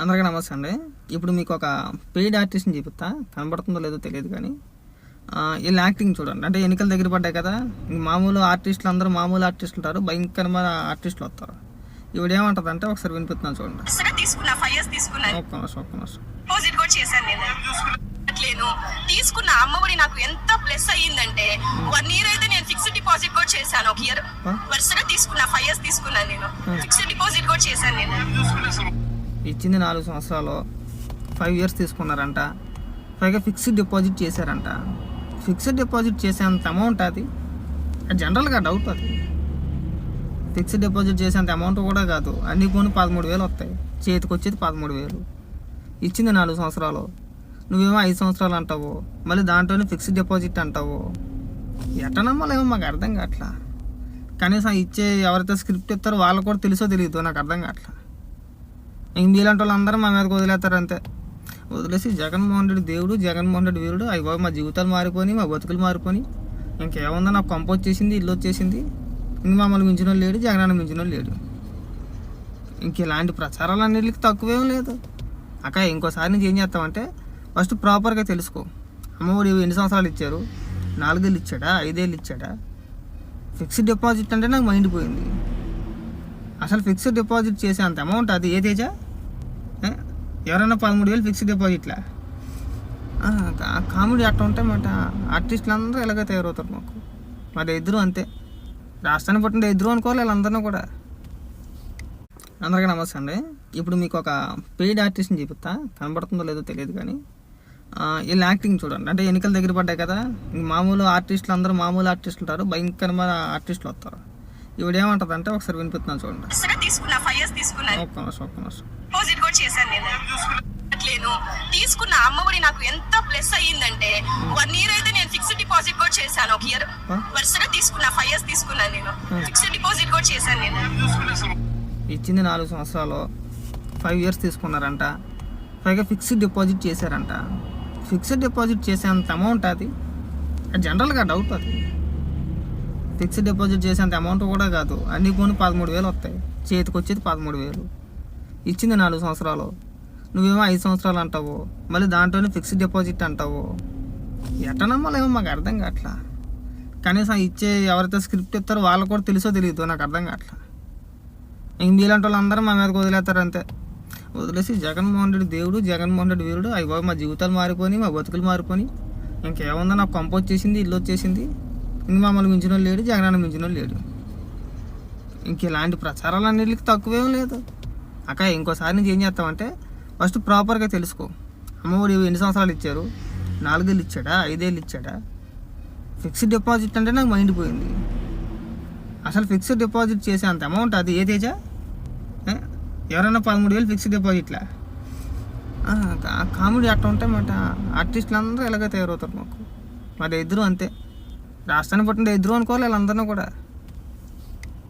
అందరికీ నమస్తే అండి. ఇప్పుడు మీకు ఒక పెయిడ్ ఆర్టిస్ట్ని చూపిస్తా. కనబడుతుందో లేదో తెలియదు కానీ వీళ్ళ యాక్టింగ్ చూడండి. అంటే ఎన్నికలు దగ్గర పడ్డాయి కదా మామూలు ఆర్టిస్టులు అందరూ మామూలు ఆర్టిస్టులు ఉంటారు. భయంకరమైన ఆర్టిస్టులు వస్తారు. ఇవిడ ఏమంటుంది అంటే ఒకసారి వినిపిస్తున్నాను చూడండి. సరే తీసుకున్నా. ఫైవ్ ఇయర్స్ తీసుకున్నాను ఒక్క నిమిషం ఒక్క నిమిషం. డిపాజిట్ కూడా చేశాను నేను. అట్లేను. తీసుకున్న అమ్మఒడి నాకు ఎంత ప్లస్ అయ్యిందంటే వన్ ఇయర్ అయితే నేను ఫిక్స్డ్ డిపాజిట్ కూడా చేశాను. ఒక ఇయర్? వరుసగా తీసుకున్నా. ఫైవ్ ఇయర్స్ తీసుకున్నాను నేను. ఫిక్స్డ్ డిపాజిట్ కూడా చేశాను నేను. ఇచ్చింది నాలుగు సంవత్సరాలు. ఫైవ్ ఇయర్స్ తీసుకున్నారంట. పైగా ఫిక్స్డ్ డిపాజిట్ చేశారంట. ఫిక్స్డ్ డిపాజిట్ చేసేంత అమౌంట్ అది? జనరల్గా డౌట్ అది. ఫిక్స్డ్ డిపాజిట్ చేసేంత అమౌంట్ కూడా కాదు. అన్ని పోనీ పదమూడు వేలు వస్తాయి. చేతికి వచ్చేది పదమూడు వేలు. ఇచ్చింది నాలుగు సంవత్సరాలు. నువ్వేమో ఐదు సంవత్సరాలు అంటావు. మళ్ళీ దాంట్లోనే ఫిక్స్డ్ డిపాజిట్ అంటావు. ఎట్ట నమ్మాలేమో మాకు అర్థం కావట్లా. కనీసం ఇచ్చే ఎవరైతే స్క్రిప్ట్ ఇస్తారో వాళ్ళకు కూడా తెలుసో తెలియదు నాకు అర్థం కావట్లా. ఇంక మీలాంటి వాళ్ళు అందరూ మా మీదకి వదిలేస్తారు అంతే వదిలేసి జగన్మోహన్ రెడ్డి దేవుడు జగన్మోహన్ రెడ్డి వీరుడు అవి బాబు మా జీవితాలు మారిపోయి మా బతుకులు మారిపోయి ఇంకేముందో నాకు కొంప వచ్చేసింది ఇల్లు వచ్చేసింది. ఇంక మమ్మల్ని మించిన లేడు జగనాన్ని మించిన వాళ్ళు లేడు. ఇంక ఇలాంటి ప్రచారాలు అన్నిటికి తక్కువేం లేదు. అక్క ఇంకోసారి నుంచి ఏం చేస్తామంటే ఫస్ట్ ప్రాపర్గా తెలుసుకో. అమ్మఒడి ఎన్ని సంవత్సరాలు ఇచ్చారు? నాలుగేళ్ళు ఇచ్చాడా? ఐదేళ్ళు ఇచ్చాడా? ఫిక్స్డ్ డిపాజిట్ అంటే నాకు మైండ్ పోయింది. అసలు ఫిక్స్డ్ డిపాజిట్ చేసే అంత అమౌంట్ అది ఏ తేజా? ఎవరైనా పదమూడు వేలు ఫిక్స్డ్ డిపాజిట్లా కామెడీ అట్లా ఉంటే మాట ఆర్టిస్టులు అందరూ ఇలాగే తయారవుతారు మాకు. మరి ఇద్దరు అంతే. రాష్ట్రాన్ని పట్టిన ఇద్దరు అనుకోవాలి వీళ్ళందరినీ కూడా. అందరికీ నమస్తే అండి. ఇప్పుడు మీకు ఒక పెయిడ్ ఆర్టిస్ట్ని చూపిస్తా. కనబడుతుందో లేదో తెలియదు కానీ. వీళ్ళు వీళ్ళ యాక్టింగ్ చూడండి. అంటే ఎన్నికల దగ్గర పడ్డాయి కదా. మామూలు ఆర్టిస్టులు అందరూ మామూలు ఆర్టిస్టులు ఉంటారు. భయంకరమైన ఆర్టిస్టులు వస్తారు. ఇవిడ ఏమంటుంది అంటే ఒకసారి వినిపిస్తున్నాను చూడండి. తీసుకున్నా ఫైవ్ ఇయర్స్ తీసుకున్నాను ఒక్క నిమిషం ఒక్క నిమిషం. డిపాజిట్ కూడా చేశాను నేను. తీసుకున్న అమ్మఒడి నాకు ఎంత ప్లస్ అయ్యిందంటే వన్ ఇయర్ అయితే నేను ఫిక్స్డ్ డిపాజిట్ కూడా చేశాను. ఒక ఇయర్? వరుసగా తీసుకున్నా ఫైవ్ ఇయర్స్ తీసుకున్నాను నేను. ఫిక్స్డ్ డిపాజిట్ కూడా చేశాను నేను. ఇచ్చింది నాలుగు సంవత్సరాలు. ఫైవ్ ఇయర్స్ తీసుకున్నారంట. పైగా ఫిక్స్డ్ డిపాజిట్ చేశారంట. ఫిక్స్డ్ డిపాజిట్ చేసేంత అమౌంట్ అది? అది జనరల్గా డౌట్ అది. ఫిక్స్డ్ డిపాజిట్ చేసేంత అమౌంట్ కూడా కాదు. అన్ని పోనీ పదమూడు వేలు వస్తాయి. చేతికి వచ్చేది పదమూడు వేలు. ఇచ్చింది నాలుగు సంవత్సరాలు. నువ్వేమో ఐదు సంవత్సరాలు అంటావు. మళ్ళీ దాంట్లోనే ఫిక్స్డ్ డిపాజిట్ అంటావు. ఎట్ట నమ్మాలేమో మాకు అర్థం కావట్లా. కనీసం ఇచ్చే ఎవరైతే స్క్రిప్ట్ ఇస్తారో వాళ్ళకు కూడా తెలుసో తెలియదు నాకు అర్థం కావట్లా. ఇంక మీలాంటి వాళ్ళు అందరూ మా మీదకి వదిలేస్తారు అంతే. వదిలేసి జగన్మోహన్ రెడ్డి దేవుడు జగన్మోహన్ రెడ్డి వీరుడు. అవి మా జీవితాలు మారిపోయి మా బతుకులు మారిపోయి ఇంకేముందో నాకు కొంప వచ్చేసింది ఇల్లు వచ్చేసింది. ఇంక మమ్మల్ని మించిన లేడు జగనాన్ని మించిన లేడు. ఇంక ఇలాంటి ప్రచారాలు అన్నిటికి తక్కువేం లేదు. అక్క ఇంకోసారి నుంచి ఏం చేస్తామంటే ఫస్ట్ ప్రాపర్గా తెలుసుకో. అమ్మఒడి ఎన్ని సంవత్సరాలు ఇచ్చారు? నాలుగేళ్ళు ఇచ్చాడా? ఐదేళ్ళు ఇచ్చాడా? ఫిక్స్డ్ డిపాజిట్ అంటే నాకు మైండ్ పోయింది. అసలు ఫిక్స్డ్ డిపాజిట్ చేసే అంత అమౌంట్ అది ఏ తేజ? ఎవరైనా పదమూడు వేలు ఫిక్స్డ్ డిపాజిట్లా కామెడీ అట్లా ఉంటాయి మాట ఆర్టిస్టులు అందరూ ఇలాగే తయారవుతారు మాకు. మా ఇద్దరు అంతే. రాష్ట్రాన్ని పట్టిన ఎదురు అనుకోవాలి వీళ్ళందరినీ కూడా.